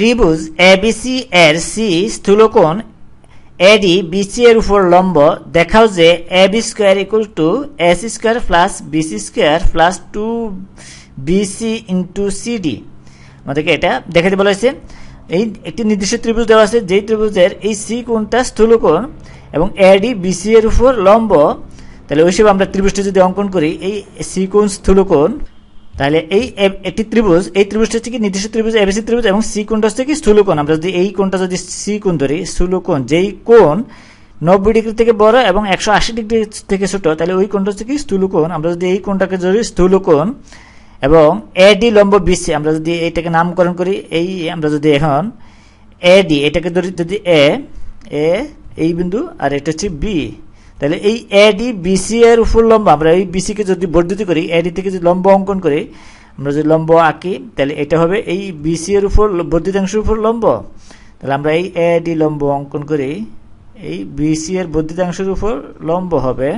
ত্রিভুজ এবিসি এর সি স্থূলকোণ এডি বিসি এর উপর লম্ব। দেখাও যে A B square equal to S square plus BC square plus two BC into CD আমাদেরকে এটা দেখাতে বলা হয়েছে। এই একটি নির্দিষ্ট ত্রিভুজ দেওয়া আছে, যেই ত্রিভুজের এই সি কোণটা স্থূলকোণ এবং এডি বিসি এর উপর লম্ব। তাহলে ওই হিসেবে আমরা ত্রিভুজটি যদি অঙ্কন করি, এই সি কোণ স্থূলকোণ তাহলে এই একটি ত্রিভুজ, এই ত্রিভুজটা হচ্ছে কি নির্দিষ্ট ত্রিভুজ এবিসি ত্রিভুজ এবং সি কোণটা হচ্ছে কি স্থূলকোণ। আমরা যদি এই কোণটা যদি সি কোণ ধরি, স্থূলকোণ, যেই কোণ নব্বই ডিগ্রি থেকে বড় এবং একশো আশি ডিগ্রি থেকে ছোট, তাহলে ওই কোণটা হচ্ছে কি স্থূলকোণ। আমরা যদি এই কোণটাকে ধরি, স্থূলকোণ এবং এডি লম্ব বিসি আমরা যদি এইটাকে নামকরণ করি, এই আমরা যদি এখন এডি এটাকে ধরি যদি এ এ এই বিন্দু আর এটা হচ্ছে বি তাহলে এই এডি বিসি এর উপর লম্ব, আমরা এই বিসিকে যদি বর্ধিত করি এডি থেকে যদি লম্ব অঙ্কন করি, আমরা যদি লম্ব আঁকি, তাহলে এটা হবে এই বিসি এর উপর বর্ধিতাংশের উপর লম্ব। তাহলে আমরা এই এডি লম্ব অঙ্কন করি, এই বিসি এর বর্ধিতাংশের উপর লম্ব হবে।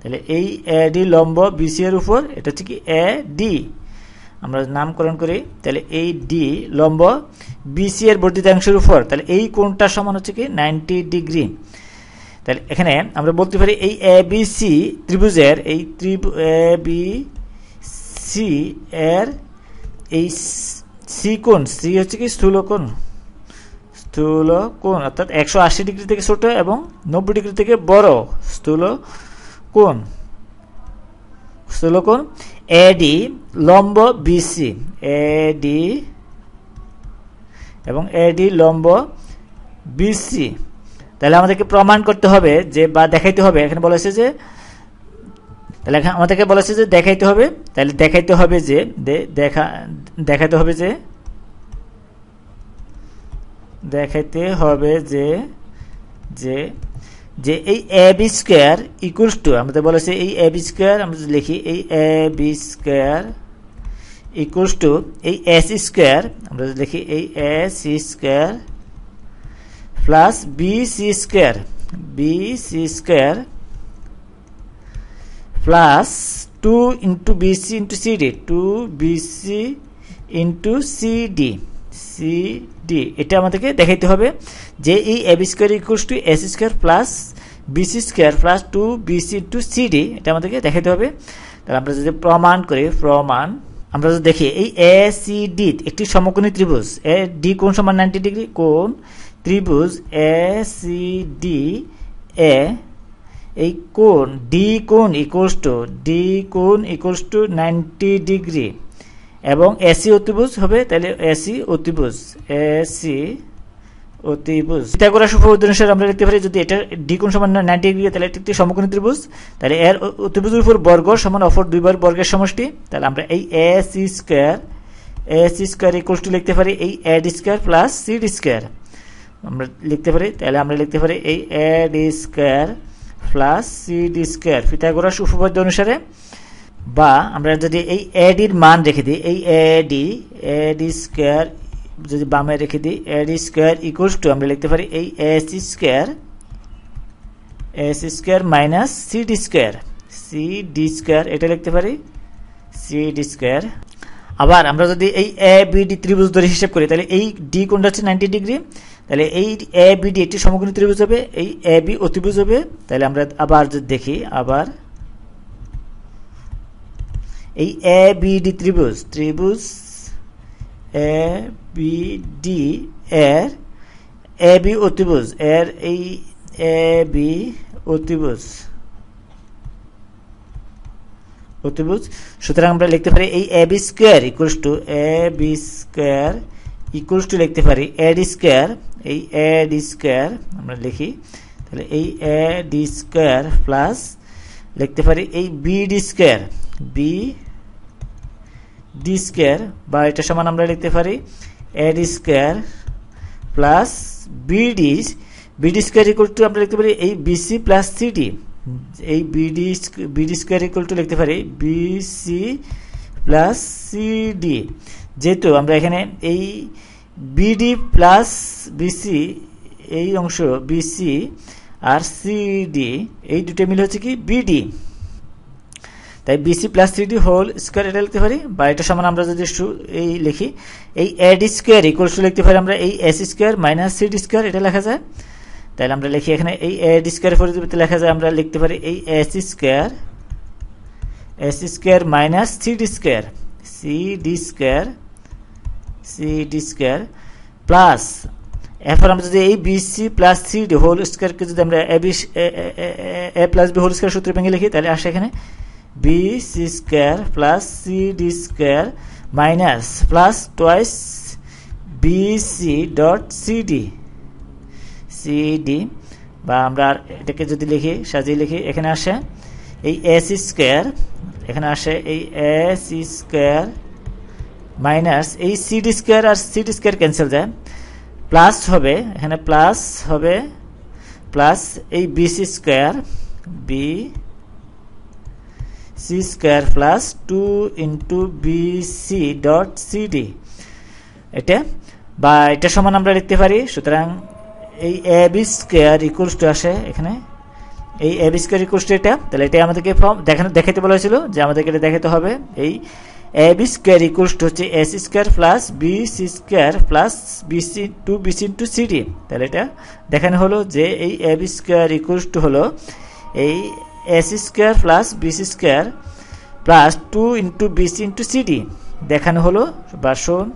তাহলে এই এডি লম্ব বিসি এর উপর, এটা হচ্ছে কি এ ডি আমরা নামকরণ করি, তাহলে এই ডি লম্ব বিসি এর বর্ধিতাংশের উপর, তাহলে এই কোণটা সমান হচ্ছে কি নাইনটি ডিগ্রি তাহলে এখানে আমরা বলতে পারি এই এ বি সি ত্রিভুজের, এই ত্রিভু এ বি সি এর এই সি কোণ সি হচ্ছে কি স্থূল কোণ? স্থূল কোণ, অর্থাৎ একশো আশি ডিগ্রি থেকে ছোট এবং নব্বই ডিগ্রি থেকে বড় স্থূল কোণ। স্থূল কোণ এডি লম্ব বিসি এডি এবং এডি লম্ব বিসি তাহলে আমাদেরকে প্রমাণ করতে হবে যে, বা দেখাইতে হবে। এখানে বলেছে যে, তাহলে এখানে আমাদেরকে বলেছে যে, দেখাইতে হবে। তাহলে দেখাইতে হবে যে দেখা, দেখাইতে হবে যে, দেখাইতে হবে যে যে যে এই A B square equals to আমাদের বলেছে এই এ বি স্কোয়ার আমরা যদি লিখি, এই A B square equals to এই এস স্কোয়ার আমরা যদি লিখি, এই A C square plus B C square B C square plus two into BC into CD, two BC into CD CD. এটা আমাদেরকে দেখাইতে হবে যে এই AB square equals to S square plus BC square plus two BC into CD, এটা আমাদেরকে দেখাইতে হবে। তাহলে আমরা যদি প্রমাণ করি, প্রমাণ, আমরা যদি দেখি, এই এ, সি, ডি, একটি সমকোণী ত্রিভুজ, এ, ডি কোণ সমান নাইনটি ডিগ্রি কোণ ত্রিভুজ এ সি ডি এ এই কোণ ডি কোণ ইকুয়ালস টু ডি কোণ ইকুয়ালস টু নাইনটি ডিগ্রি এবং এসি অতিভুজ হবে, তাহলে এসি অতিভুজ এসি অতিভুজ। পিথাগোরাস উপপাদ্য অনুসারে আমরা লিখতে পারি, যদি এটা ডি কোণ সমান নাইনটি ডিগ্রি তাহলে এটি একটি সমকোণী ত্রিভুজ। তাহলে এর অতিভুজের উপর বর্গ সমান অপর দুইবার বর্গের সমষ্টি। তাহলে আমরা এই A C square A C square equals to লিখতে পারি, এই A D square plus C D square আমরা লিখতে পারি, তাহলে আমরা লিখতে পারি এই A D square plus C D square Pythagoras উপপাদ্য অনুসারে। বা আমরা যদি এই এডির মান রেখে দিই, এই এডি এডি স্কোয়ার যদি বামে রেখে দিই এডি স্কোয়ার ইকুয়ালস টু আমরা লিখতে পারি এই S square S square minus C D square C D square এটা লিখতে পারি সি ডি স্কোয়ার আবার আমরা যদি এই এ বিডি ত্রিভুজ ধরে হিসাব করি, তাহলে এই ডি কোনটা হচ্ছে নাইনটি ডিগ্রি তাহলে এই এ বিডি একটি সমকোণী ত্রিভুজ হবে, এই এ বি অতিভুজ হবে, তাহলে আমরা আবার যদি দেখি, আবার এই এ বিডি ত্রিভুজ ত্রিভুজ এ বি ডি এর এ বি অতিভুজ এর এই এ বি অতিভুজ অতিভুজ সুতরাং আমরা লিখতে পারি এই A B square equals to A B square equals to লিখতে পারি এ ডি স্কোয়ার এই এ ডি স্কোয়ার আমরা লিখি, তাহলে এই এ ডি স্কোয়ার প্লাস লিখতে পারি এই B D square B D square বা এটা সমান আমরা লিখতে পারি A D square plus BD BD square equal to আমরা লিখতে পারি এই বিসি প্লাস সি সিডি এই BD BD square equal to লিখতে পারি বিসি প্লাস সিডি যেহেতু আমরা এখানে এই বিডি প্লাস বিসি এই অংশ বিসি আর সিডি এই দুটো মিলে হচ্ছে কি বিডি তাই BC plus three D whole square এটা লিখতে পারি। বা এটা সমান আমরা যদি এই লিখি, এই এড স্কোয়ার ইকুয়ালস টু লিখতে পারি আমরা, এই S square minus C D square এটা লেখা যায়। তাহলে আমরা লিখি এখানে, এই এড স্কোয়ার পরিবর্তে লেখা যায়, আমরা লিখতে পারি এই S square S square minus C D square C D square C D square plus এরপর আমরা যদি এই B C plus C D whole স্কোয়ারকে যদি আমরা A B A plus B whole square সূত্র ভেঙে লিখি, তাহলে আসে এখানে B C square plus C D square minus plus twice B C dot C D C D বা আমরা এটাকে যদি লিখি, সাজিয়ে লিখি, এখানে আসে এই এস স্কোয়ার এখানে আসে এই এস স্কোয়ার মাইনাস এই সিডি স্কোয়ার আর সিডি স্কোয়ার ক্যান্সেল যায়। প্লাস হবে, এখানে প্লাস হবে প্লাস এই BC square B C square plus two into BC dot CD এটা, বা এটা সমান আমরা লিখতে পারি, সুতরাং এই A B square equals to আসে এখানে। এই A B square equals to এটা, তাহলে এটা আমাদেরকে ফর্ম দেখানো দেখাতে বলা হয়েছিল যে আমাদেরকে এটা দেখাতে হবে। এই A B square equals to হচ্ছে S square plus B C square plus BC two BC into CD তাহলে এটা দেখানো হলো যে এই A B square equals to হলো এই S square plus BC square plus two into BC into CD দেখানো হলো, বা শোন